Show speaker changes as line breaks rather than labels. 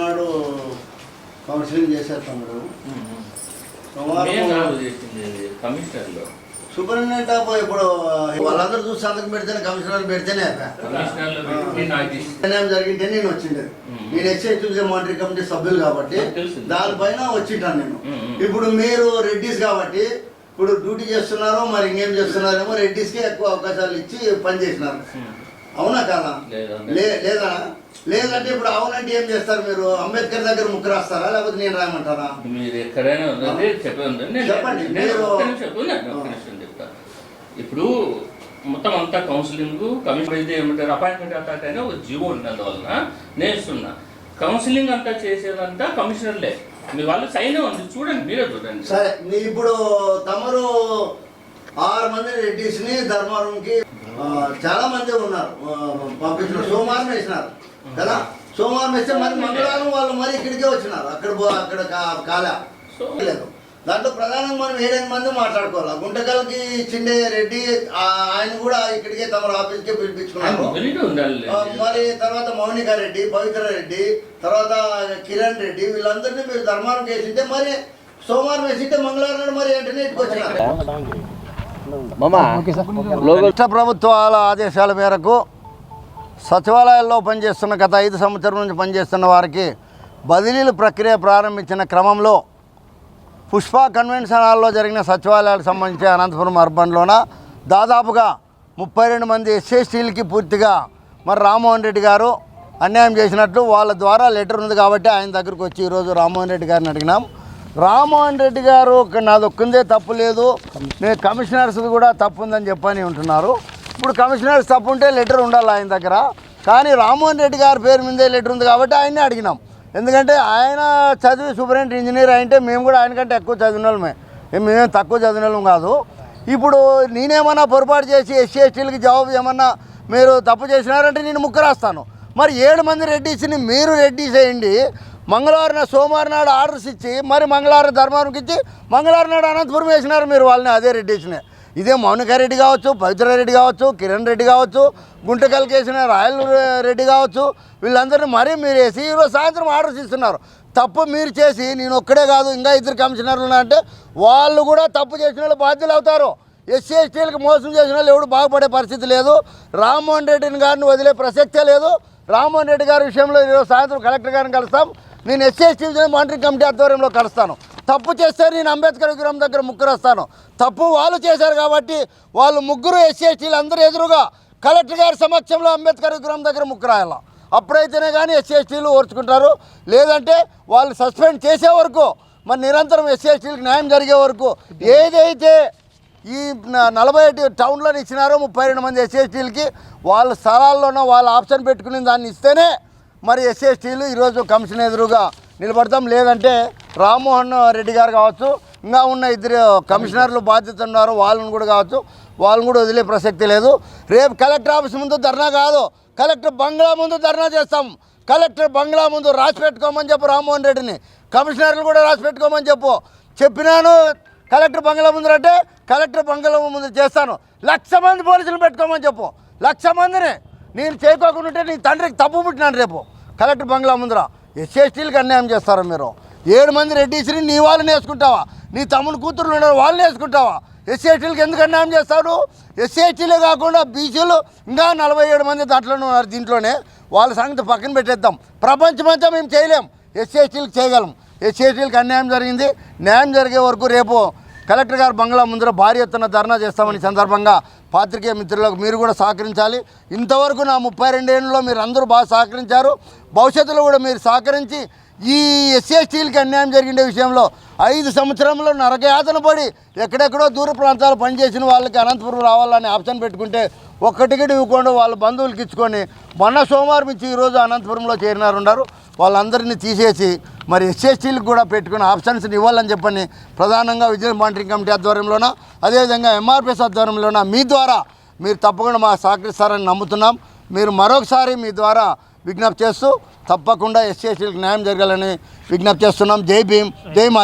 నాడు కౌన్సిలింగ్ చేశారు తమ్ముడు.
సూపరింటెండెంట్ ఆఫ్ ఇప్పుడు వాళ్ళందరూ చూసి సంతకం పెడితేనే కమిషనర్ పెడితేనే నిర్ణయం జరిగింటే నేను వచ్చిండే. నేను ఎస్ఐ మానిటరీ కమిటీ సభ్యులు కాబట్టి దానిపైన వచ్చింటాను నేను. ఇప్పుడు మీరు రెడ్డిస్ కాబట్టి ఇప్పుడు డ్యూటీ చేస్తున్నారో మరి ఇంకేం చేస్తున్నారేమో రెడ్డిస్కే ఎక్కువ అవకాశాలు ఇచ్చి
పనిచేసినారు
అవునా కాదా?
లేదా?
లేదంటే ఇప్పుడు అవునంటే ఏం చేస్తారు మీరు? అంబేద్కర్ దగ్గర ముక్కు రాస్తారా? లేకపోతే నేను రాయమంటారా
మీరు ఎక్కడైనా ఉన్నది చెప్పండి.
మీరు-
ఇప్పుడు మొత్తం అంతా కౌన్సిలింగ్ కమిషన్ ఇది ఏమంటారు? అపాయింట్మెంట్ అథారిటీ అయినా ఒక జీవో ఉన్నందువలన నేను ఇస్తున్నా కౌన్సిలింగ్ అంతా చేసేదంతా కమిషనర్లే. మీ వాళ్ళు సైన్ ఉంది చూడండి మీరే చూడండి.
సరే ఇప్పుడు తమరు ఆరు మంది రెడ్డిస్ని ధర్మవరంకి ఆ, చాలా మంది ఉన్నారు. పంపించిన సోమవారం వేసినారు కదా? సోమవారం వేస్తే మరి మంగళవారం వాళ్ళు మరి ఇక్కడికే వచ్చినారు. అక్కడ పో- అక్కడ కా- కాలే.
సో
లేదు. దాంట్లో ప్రధానంగా మనం ఏడెనిమిది మంది మాట్లాడుకోవాలి? గుంటకల్కి చిండే రెడ్డి ఆ, ఆయన కూడా ఇక్కడికే తమ ఆఫీస్కే పిలిపించుకున్నారు. మరి తర్వాత మౌనిక రెడ్డి పవిత్ర రెడ్డి తర్వాత కిరణ్ రెడ్డి వీళ్ళందరినీ మీరు ధర్మారం వేసింటే మరి సోమవారం వేసింటే మంగళవారం నాడు మరి వెంటనే ఇటుకు వచ్చినారు. రాష్ట్ర ప్రభుత్వాల ఆదేశాల మేరకు సచివాలయాల్లో పనిచేస్తున్న గత ఐదు సంవత్సరం నుంచి పనిచేస్తున్న వారికి బదిలీల ప్రక్రియ ప్రారంభించిన క్రమంలో పుష్ప కన్వెన్షన్ హాల్లో జరిగిన సచివాలయాలకు సంబంధించి అనంతపురం అర్బన్లోన దాదాపుగా ముప్పై రెండు మంది ఎస్సీఎస్టీలకి పూర్తిగా మరి రామ్మోహన్ రెడ్డి గారు అన్యాయం చేసినట్లు వాళ్ళ ద్వారా లెటర్ ఉంది కాబట్టి ఆయన దగ్గరకు వచ్చి ఈరోజు రామ్మోహన్ రెడ్డి గారిని అడిగినాం. రామ్మోహన్ రెడ్డి గారు నాది ఒక్కందే తప్పు లేదు. నేను కమిషనర్స్ కూడా తప్పు ఉందని చెప్పని ఉంటున్నారు. ఇప్పుడు కమిషనర్స్ తప్పు ఉంటే లెటర్ ఉండాలి ఆయన దగ్గర. కానీ రామ్మోహన్ రెడ్డి గారి పేరు మీదే లెటర్ ఉంది కాబట్టి ఆయన్నే అడిగినాం. ఎందుకంటే ఆయన చదివి సూపరింటెండెంట్ ఇంజనీర్ అయింటే మేము కూడా ఆయన కంటే ఎక్కువ చదివిన వాళ్ళమే. మేమేం తక్కువ చదివిన వాళ్ళం కాదు. ఇప్పుడు నేనేమన్నా పొరపాటు చేసి ఎస్సీ ఎస్టీలకి జవాబు ఏమన్నా మీరు తప్పు చేసినారంటే నేను ముక్కు రాస్తాను. మరి ఏడు మంది రెడ్డిస్ని మీరు రెడ్డిస్ వేయండి. మంగళవారం సోమవారం నాడు ఆర్డర్స్ ఇచ్చి మరి మంగళవారం ధర్మవరంకి ఇచ్చి మంగళవారం నాడు అనంతపురం వేసినారు మీరు వాళ్ళని అదే రెడ్డిస్నే. ఇదే మౌనికారెడ్డి కావచ్చు పవిత్రారెడ్డి కావచ్చు కిరణ్ రెడ్డి కావచ్చు గుంట కలికేసిన రాయల్ రెడ్డి కావచ్చు వీళ్ళందరినీ మరీ మీరు వేసి ఈరోజు సాయంత్రం ఆర్డర్స్ ఇస్తున్నారు. తప్పు మీరు చేసి నేను ఒక్కడే కాదు ఇంకా ఇద్దరు కమిషనర్లు అంటే వాళ్ళు కూడా తప్పు చేసిన వాళ్ళు బాధ్యులు అవుతారు. ఎస్సీ ఎస్టీలకు మోసం చేసిన వాళ్ళు ఎవడు బాగుపడే పరిస్థితి లేదు. రామ్మోహన్ రెడ్డిని గారిని వదిలే ప్రసక్తే లేదు. రామ్మోహన్ రెడ్డి గారి విషయంలో ఈరోజు సాయంత్రం కలెక్టర్ గారిని కలుస్తాం. నేను ఎస్సీ ఎస్టీ మానిటరింగ్ కమిటీ ఆధ్వర్యంలో కలుస్తాను. తప్పు చేస్తే నేను అంబేద్కర్ విగ్రహం దగ్గర ముగ్గురు వస్తాను. తప్పు వాళ్ళు చేశారు కాబట్టి వాళ్ళు ముగ్గురు ఎస్సీ ఎస్టీలు అందరూ ఎదురుగా కలెక్టర్ గారి సమక్షంలో అంబేద్కర్ విగ్రహం దగ్గర ముగ్గురాయాల అప్పుడైతేనే కానీ ఎస్సీ ఎస్టీలు ఓర్చుకుంటారు. లేదంటే వాళ్ళు సస్పెండ్ చేసే వరకు మరి నిరంతరం ఎస్సీ ఎస్టీలకు న్యాయం జరిగే వరకు ఏదైతే ఈ నలభై ఐదు టౌన్లో ఇచ్చినారో ముప్పై రెండు మంది ఎస్సీ ఎస్టీలకి వాళ్ళ స్థలాల్లోనో వాళ్ళ ఆప్షన్ పెట్టుకుని దాన్ని ఇస్తేనే మరి ఎస్సీ ఎస్టీలు ఈరోజు కమిషన్ ఎదురుగా నిలబడతాం. లేదంటే రామ్మోహన్ రెడ్డి గారు కావచ్చు ఇంకా ఉన్న ఇద్దరు కమిషనర్లు బాధ్యత ఉన్నారు వాళ్ళని కూడా కావచ్చు వాళ్ళని కూడా వదిలే ప్రసక్తి లేదు. రేపు కలెక్టర్ ఆఫీస్ ముందు ధర్నా కాదు కలెక్టర్ బంగ్లా ముందు ధర్నా చేస్తాం. కలెక్టర్ బంగ్లా ముందు రాసి పెట్టుకోమని చెప్పు రామ్మోహన్ రెడ్డిని. కమిషనర్లు కూడా రాసి పెట్టుకోమని చెప్పు. చెప్పినాను కలెక్టర్ బంగ్లా ముందు అంటే కలెక్టర్ బంగ్లా ముందు చేస్తాను. లక్ష మంది పోలీసులు పెట్టుకోమని చెప్పు. లక్ష మందిని నేను చేయకోకుండా ఉంటే నీ తండ్రికి తప్పు పుట్టినాను రేపు. కలెక్టర్ బంగ్లా ముందర. ఎస్ఎస్టీలకు అన్యాయం చేస్తారు మీరు? ఏడు మంది రెడ్డిసిని నీ వాళ్ళని వేసుకుంటావా? నీ తమ్ముడు కూతురు ఉండే వాళ్ళని వేసుకుంటావా? ఎస్సీఎస్టీలకు ఎందుకు అన్యాయం చేస్తారు? ఎస్సీఎస్టీలే కాకుండా బీసీలు ఇంకా నలభై ఏడు మంది దాంట్లోనే ఉన్నారు దీంట్లోనే. వాళ్ళ సంగతి పక్కన పెట్టేద్దాం. ప్రపంచమంతా మేము చేయలేం. ఎస్సీఎస్టీలకు చేయగలం. ఎస్సీఎస్టీలకు అన్యాయం జరిగింది. న్యాయం జరిగే వరకు రేపు కలెక్టర్ గారు బంగ్లా ముందర భారీ ఎత్తున ధర్నా చేస్తామని సందర్భంగా పాత్రికేయ మిత్రులకు మీరు కూడా సహకరించాలి. ఇంతవరకు నా ముప్పై రెండేళ్ళలో మీరు అందరూ బాగా సహకరించారు. భవిష్యత్తులో కూడా మీరు సహకరించి ఈ ఎస్సీ ఎస్టీలకి అన్యాయం జరిగిన విషయంలో ఐదు సంవత్సరంలో నరకయాతన పడి ఎక్కడెక్కడో దూర ప్రాంతాలు పనిచేసిన వాళ్ళకి అనంతపురం రావాలని ఆప్షన్ పెట్టుకుంటే ఒక్క టికెట్ ఇవ్వకుండా వాళ్ళ బంధువులకి ఇచ్చుకొని మొన్న సోమవారం నుంచి ఈరోజు అనంతపురంలో చేరినారు ఉన్నారు. వాళ్ళందరినీ తీసేసి మరి ఎస్ఎస్టీలకు కూడా పెట్టుకుని ఆప్షన్స్ని ఇవ్వాలని చెప్పని ప్రధానంగా విజిలెన్స్ మానిటరింగ్ కమిటీ ఆధ్వర్యంలోన అదేవిధంగా ఎంఆర్పిఎస్ ఆధ్వర్యంలోన మీ ద్వారా మీరు తప్పకుండా మా సహకరిస్తారని నమ్ముతున్నాం. మీరు మరొకసారి మీ ద్వారా విజ్ఞప్తి చేస్తూ తప్పకుండా ఎస్సీ ఎస్టీలకు న్యాయం జరగాలని విజ్ఞప్తి చేస్తున్నాం. జై భీమ్ జై మా